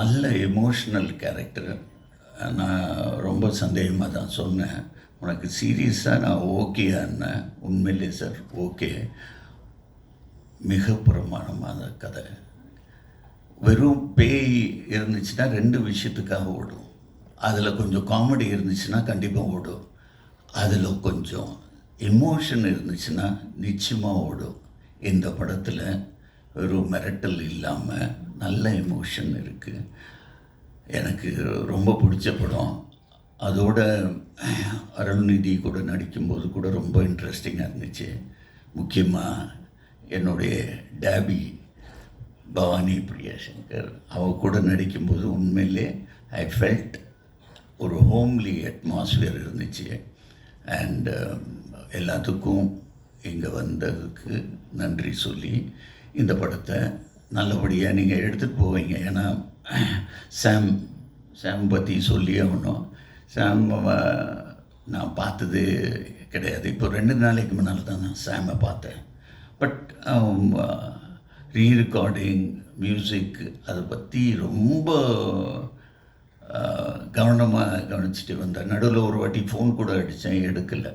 நல்ல emotional character நான் ரொம்ப சந்தேகமாக தான் சொன்னேன். உனக்கு சீரியஸாக நான் ஓகேன்னு உண்மையிலே சார் ஓகே மிக பிரமாணமான கதை. வெறும் பேய் இருந்துச்சுன்னா ரெண்டு விஷயத்துக்காக ஓடும். அதில் கொஞ்சம் காமெடி இருந்துச்சுன்னா கண்டிப்பாக ஓடும். அதில் கொஞ்சம் எமோஷன் இருந்துச்சுன்னா நிச்சயமாக ஓடும். இந்த படத்தில் வெறும் மிரட்டல் இல்லாமல் நல்ல எமோஷன் இருக்குது எனக்கு ரொம்ப பிடிச்ச படம். அதோட அருள்நிதி கூட நடிக்கும்போது கூட ரொம்ப இன்ட்ரெஸ்டிங்காக இருந்துச்சு. முக்கியமாக என்னுடைய டேபி பவானி பிரியாசங்கர். அவ கூட நடிக்கும்போது உண்மையிலே ஐ ஃபெல்ட் ஒரு ஹோம்லி அட்மாஸ்ஃபியர் இருந்துச்சு. அண்ட் um, எல்லாத்துக்கும் இங்கே வந்ததுக்கு நன்றி சொல்லி இந்த படத்தை நல்லபடியாக நீங்கள் எடுத்துகிட்டு போவீங்க. ஏன்னா சாம் சாம் பற்றி சொல்லி ஆகணும். சாம் நான் பார்த்தது கிடையாது. இப்போ ரெண்டு நாளைக்கு முன்னால் தான் நான் சாமை பார்த்தேன். பட் ரீ ரெக்கார்டிங் மியூசிக் அதை பற்றி ரொம்ப கவனமாக கவனிச்சுட்டு வந்தேன். நடுவில் ஒரு வாட்டி ஃபோன் கூட அடித்தேன் எடுக்கலை.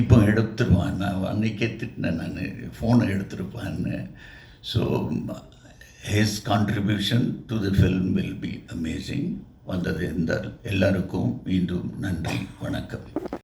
இப்போ எடுத்துருவான். நான் அன்றைக்கே திட்டினேன் நான் ஃபோனை எடுத்துருப்பான்னு. So his contribution to the film will be amazing வந்தது இந்த எல்லாருக்கும் மீண்டும் நன்றி வணக்கம்.